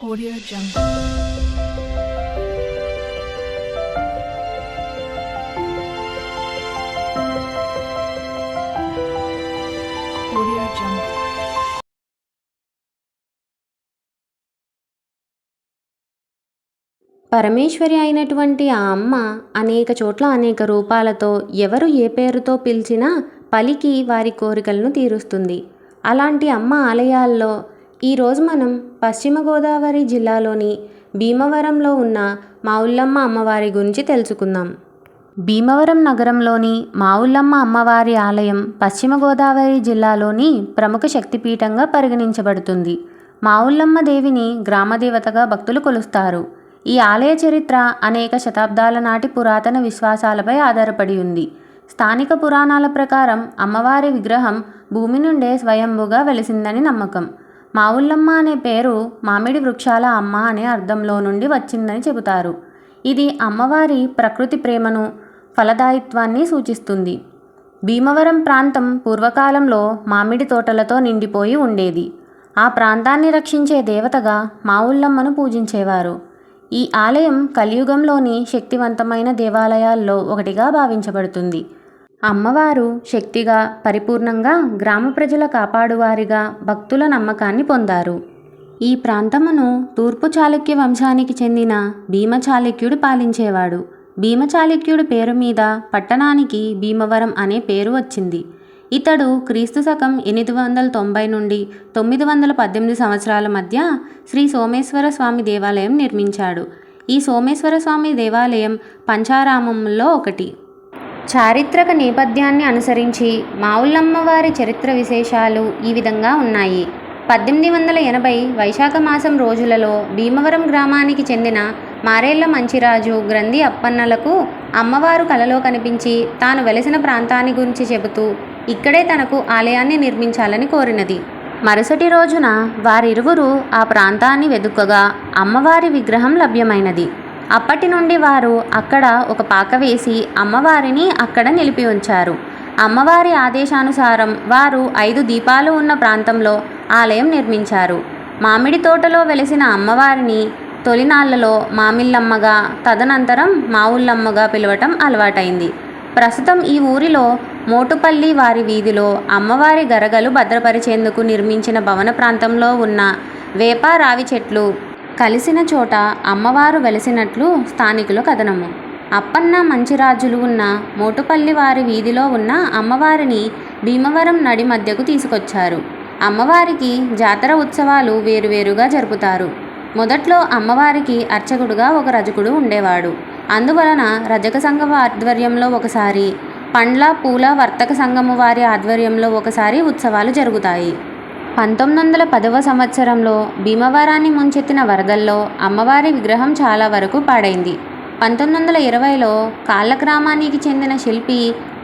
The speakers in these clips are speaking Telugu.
Audio Jungle. Audio Jungle. Parameshwari అయినటువంటి ఆ అమ్మ అనేక చోట్ల అనేక రూపాలతో ఎవరు ఏ పేరుతో పిలిచినా పలికి వారి కోరికలను తీరుస్తుంది అలాంటి అమ్మ ఆలయాల్లో ఈరోజు మనం పశ్చిమ గోదావరి జిల్లాలోని భీమవరంలో ఉన్న మావుల్లమ్మ అమ్మవారి గురించి తెలుసుకుందాం. భీమవరం నగరంలోని మావుల్లమ్మ అమ్మవారి ఆలయం పశ్చిమ గోదావరి జిల్లాలోని ప్రముఖ శక్తిపీఠంగా పరిగణించబడుతుంది. మావుల్లమ్మ దేవిని గ్రామదేవతగా భక్తులు కొలుస్తారు. ఈ ఆలయ చరిత్ర అనేక శతాబ్దాల నాటి పురాతన విశ్వాసాలపై ఆధారపడి ఉంది. స్థానిక పురాణాల ప్రకారం అమ్మవారి విగ్రహం భూమి నుండే స్వయంభుగా వెలిసిందని నమ్మకం. మావుల్లమ్మ అనే పేరు మామిడి వృక్షాల అమ్మ అనే అర్థంలో నుండి వచ్చిందని చెబుతారు. ఇది అమ్మవారి ప్రకృతి ప్రేమను ఫలదాయిత్వాన్ని సూచిస్తుంది. భీమవరం ప్రాంతం పూర్వకాలంలో మామిడి తోటలతో నిండిపోయి ఉండేది. ఆ ప్రాంతాన్ని రక్షించే దేవతగా మావుల్లమ్మను పూజించేవారు. ఈ ఆలయం కలియుగంలోని శక్తివంతమైన దేవాలయాల్లో ఒకటిగా భావించబడుతుంది. అమ్మవారు శక్తిగా పరిపూర్ణంగా గ్రామ ప్రజల కాపాడువారిగా భక్తుల నమ్మకాన్ని పొందారు. ఈ ప్రాంతమును తూర్పు చాళుక్య వంశానికి చెందిన భీమచాళుక్యుడు పాలించేవాడు. భీమచాళుక్యుడి పేరు మీద పట్టణానికి భీమవరం అనే పేరు వచ్చింది. ఇతడు క్రీస్తు శకం ఎనిమిది వందల తొంభై నుండి తొమ్మిది వందల పద్దెనిమిది సంవత్సరాల మధ్య శ్రీ సోమేశ్వర స్వామి దేవాలయం నిర్మించాడు. ఈ సోమేశ్వర స్వామి దేవాలయం పంచారామంలో ఒకటి. చారిత్రక నేపథ్యాన్ని అనుసరించి మావుల్లమ్మ వారి చరిత్ర విశేషాలు ఈ విధంగా ఉన్నాయి. పద్దెనిమిది వందల ఎనభై వైశాఖ మాసం రోజులలో భీమవరం గ్రామానికి చెందిన మారేళ్ళ మంచిరాజు గ్రంథి అప్పన్నలకు అమ్మవారు కలలో కనిపించి తాను వెలసిన ప్రాంతాన్ని గురించి చెబుతూ ఇక్కడే తనకు ఆలయాన్ని నిర్మించాలని కోరినది. మరుసటి రోజున వారిరువురు ఆ ప్రాంతాన్ని వెదుకగా అమ్మవారి విగ్రహం లభ్యమైనది. అప్పటి నుండి వారు అక్కడ ఒక పాక వేసి అమ్మవారిని అక్కడ నిలిపి ఉంచారు. అమ్మవారి ఆదేశానుసారం వారు ఐదు దీపాలు ఉన్న ప్రాంతంలో ఆలయం నిర్మించారు. మామిడి తోటలో వెలిసిన అమ్మవారిని తొలినాళ్ళలో మామిళ్ళమ్మగా తదనంతరం మావుళ్ళమ్మగా పిలవటం అలవాటైంది. ప్రస్తుతం ఈ ఊరిలో మోటుపల్లి వారి వీధిలో అమ్మవారి గరగలు భద్రపరిచేందుకు నిర్మించిన భవన ప్రాంతంలో ఉన్న వేప రావి చెట్లు కలిసిన చోట అమ్మవారు వెలిసినట్లు స్థానికుల కథనము. అప్పన్న మంచిరాజులు ఉన్న మోటుపల్లి వారి వీధిలో ఉన్న అమ్మవారిని భీమవరం నడి మధ్యకు తీసుకొచ్చారు. అమ్మవారికి జాతర ఉత్సవాలు వేరువేరుగా జరుపుతారు. మొదట్లో అమ్మవారికి అర్చకుడుగా ఒక రజకుడు ఉండేవాడు. అందువలన రజక సంఘం ఆధ్వర్యంలో ఒకసారి పండ్ల పూల వర్తక సంఘము వారి ఆధ్వర్యంలో ఒకసారి ఉత్సవాలు జరుగుతాయి. పంతొమ్మిది వందల పదవ సంవత్సరంలో భీమవరాన్ని ముంచెత్తిన వరదల్లో అమ్మవారి విగ్రహం చాలా వరకు పాడైంది. పంతొమ్మిది వందల ఇరవైలో కాళ్ళ గ్రామానికి చెందిన శిల్పి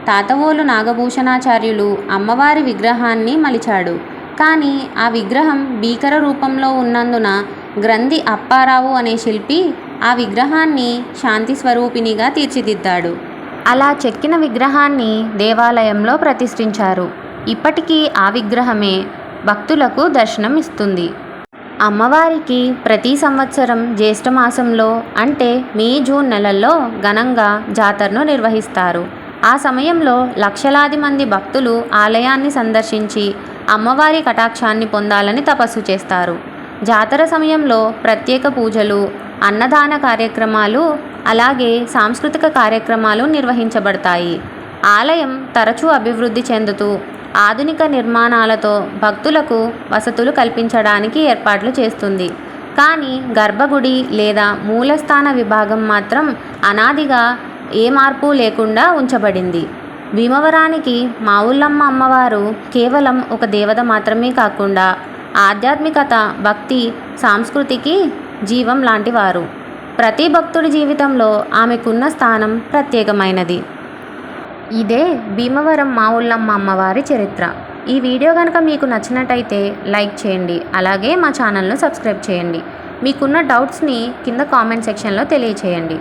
తాతవోలు నాగభూషణాచార్యులు అమ్మవారి విగ్రహాన్ని మలిచాడు. కానీ ఆ విగ్రహం భీకర రూపంలో ఉన్నందున గ్రంథి అప్పారావు అనే శిల్పి ఆ విగ్రహాన్ని శాంతి స్వరూపిణిగా తీర్చిదిద్దాడు. అలా చెక్కిన విగ్రహాన్ని దేవాలయంలో ప్రతిష్ఠించారు. ఇప్పటికీ ఆ విగ్రహమే భక్తులకు దర్శనం ఇస్తుంది. అమ్మవారికి ప్రతి సంవత్సరం జ్యేష్ఠమాసంలో అంటే మే జూన్ నెలల్లో ఘనంగా జాతరను నిర్వహిస్తారు. ఆ సమయంలో లక్షలాది మంది భక్తులు ఆలయాన్ని సందర్శించి అమ్మవారి కటాక్షాన్ని పొందాలని తపస్సు చేస్తారు. జాతర సమయంలో ప్రత్యేక పూజలు అన్నదాన కార్యక్రమాలు అలాగే సాంస్కృతిక కార్యక్రమాలు నిర్వహించబడతాయి. ఆలయం తరచూ అభివృద్ధి చెందుతూ ఆధునిక నిర్మాణాలతో భక్తులకు వసతులు కల్పించడానికి ఏర్పాట్లు చేస్తుంది. కానీ గర్భగుడి లేదా మూలస్థాన విభాగం మాత్రం అనాదిగా ఏ మార్పు లేకుండా ఉంచబడింది. భీమవరానికి మావుల్లమ్మ అమ్మవారు కేవలం ఒక దేవత మాత్రమే కాకుండా ఆధ్యాత్మికత భక్తి సాంస్కృతికి జీవం లాంటివారు. ప్రతి భక్తుడి జీవితంలో ఆమెకున్న స్థానం ప్రత్యేకమైనది. ఇదే భీమవరం మావుల్లమ్మ అమ్మవారి చరిత్ర. ఈ వీడియో కనుక మీకు నచ్చినట్టయితే లైక్ చేయండి అలాగే మా ఛానల్ను సబ్స్క్రైబ్ చేయండి. మీకున్న డౌట్స్ని కింద కామెంట్ సెక్షన్లో తెలియచేయండి.